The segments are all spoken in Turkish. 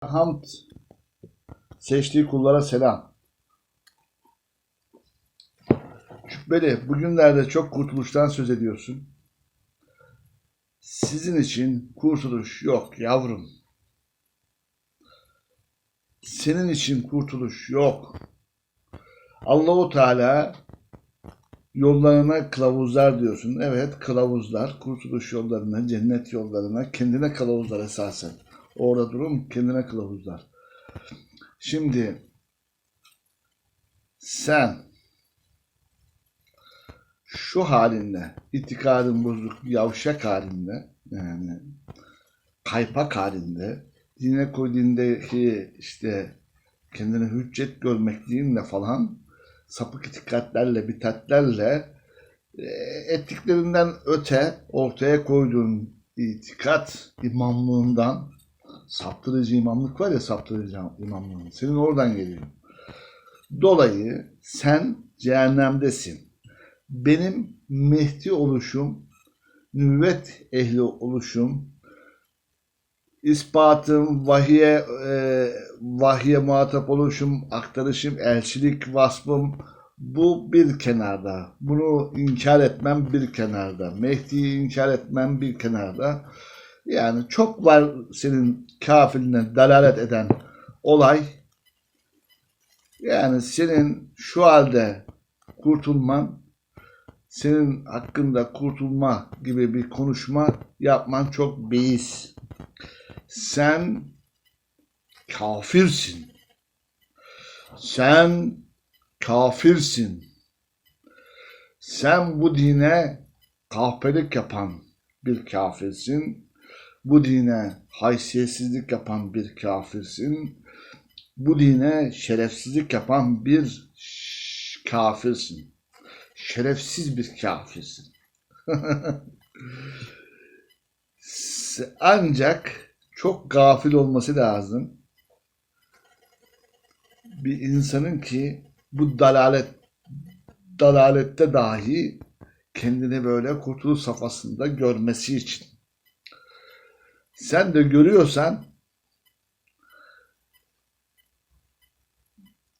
Hamd seçtiği kullara selam. Cübbeli, bugünlerde çok kurtuluştan söz ediyorsun. Sizin için kurtuluş yok yavrum. Senin için kurtuluş yok. Allahu Teala yollarına kılavuzlar diyorsun. Evet kılavuzlar, kurtuluş yollarına, cennet yollarına, kendine kılavuzlar esasen. Orada durum kendine kılavuzlar. Şimdi sen şu halinle, itikadın bozuk, yavşak halinde, yani kaypak halinde, dine koyduğundaki işte kendine hüccet görmekliğinle falan sapık itikatlerle, bitatlerle e, ettiklerinden öte ortaya koyduğun itikat imamlığından saptırıcı imamlık var ya saptırıcı imamlığı. Senin oradan geliyor. Dolayı sen cehennemdesin. Benim Mehdi oluşum, nüvvet ehli oluşum, ispatım, vahiye, e, vahiye muhatap oluşum, aktarışım, elçilik vasfım bu bir kenarda. Bunu inkar etmem bir kenarda. Mehdi'yi inkar etmem bir kenarda. Yani çok var senin kafiline dalalet eden olay. Yani senin şu halde kurtulman, senin hakkında kurtulma gibi bir konuşma yapman çok beis. Sen kafirsin. Sen kafirsin. Sen bu dine kahpelik yapan bir kafirsin. Bu dine haysiyetsizlik yapan bir kafirsin. Bu dine şerefsizlik yapan bir kafirsin. Şerefsiz bir kafirsin. Ancak çok gafil olması lazım. Bir insanın ki bu dalalet dalalette dahi kendini böyle kurtuluş safhasında görmesi için. Sen de görüyorsan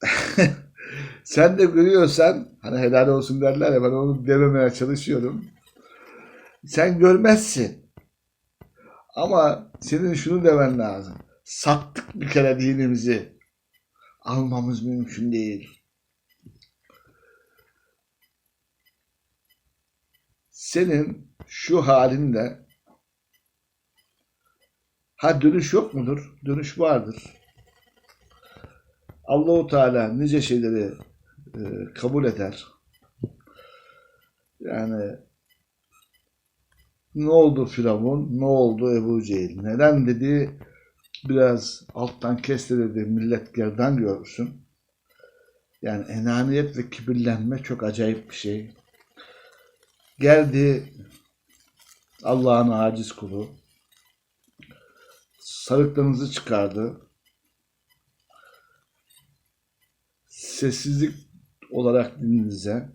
sen de görüyorsan hani helal olsun derler ya ben onu dememeye çalışıyorum. Sen görmezsin. Ama senin şunu demen lazım. Sattık bir kere dinimizi. Almamız mümkün değil. Senin şu halinde ha dönüş yok mudur? Dönüş vardır. Allahu Teala nice şeyleri e, kabul eder. Yani ne oldu Firavun? Ne oldu Ebu Cehil? Neden dedi? Biraz alttan kesti dedi. Millet gerdan görsün. Yani enaniyet ve kibirlenme çok acayip bir şey. Geldi Allah'ın aciz kulu. Sarıklarınızı çıkardı. Sessizlik olarak dininize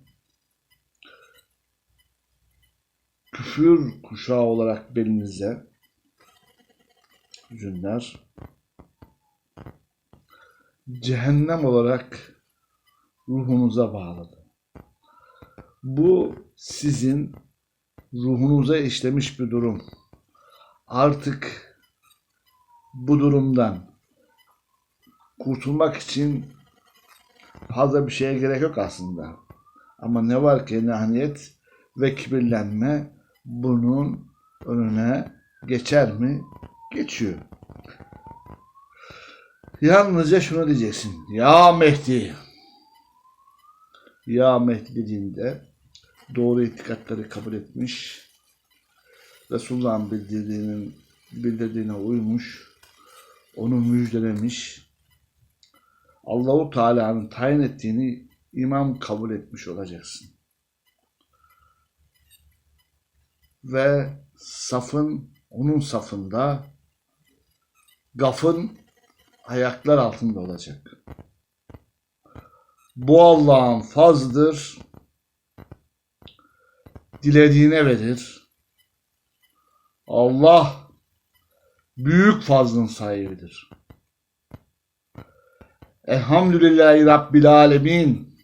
küfür kuşağı olarak belinize yüzünler cehennem olarak ruhunuza bağladı. Bu sizin ruhunuza işlemiş bir durum. Artık bu durumdan kurtulmak için fazla bir şeye gerek yok aslında. Ama ne var ki enaniyet ve kibirlenme bunun önüne geçer mi? Geçiyor. Yalnızca şunu diyeceksin. Ya Mehdi. Ya Mehdi dediğinde doğru itikatları kabul etmiş. Resulullah'ın bildirdiğinin bildirdiğine uymuş. Onu müjdelemiş. Allahu Teala'nın tayin ettiğini imam kabul etmiş olacaksın. ve safın onun safında gafın ayaklar altında olacak. Bu Allah'ın fazdır. Dilediğine verir. Allah büyük fazlın sahibidir. Elhamdülillahi Rabbil Alemin.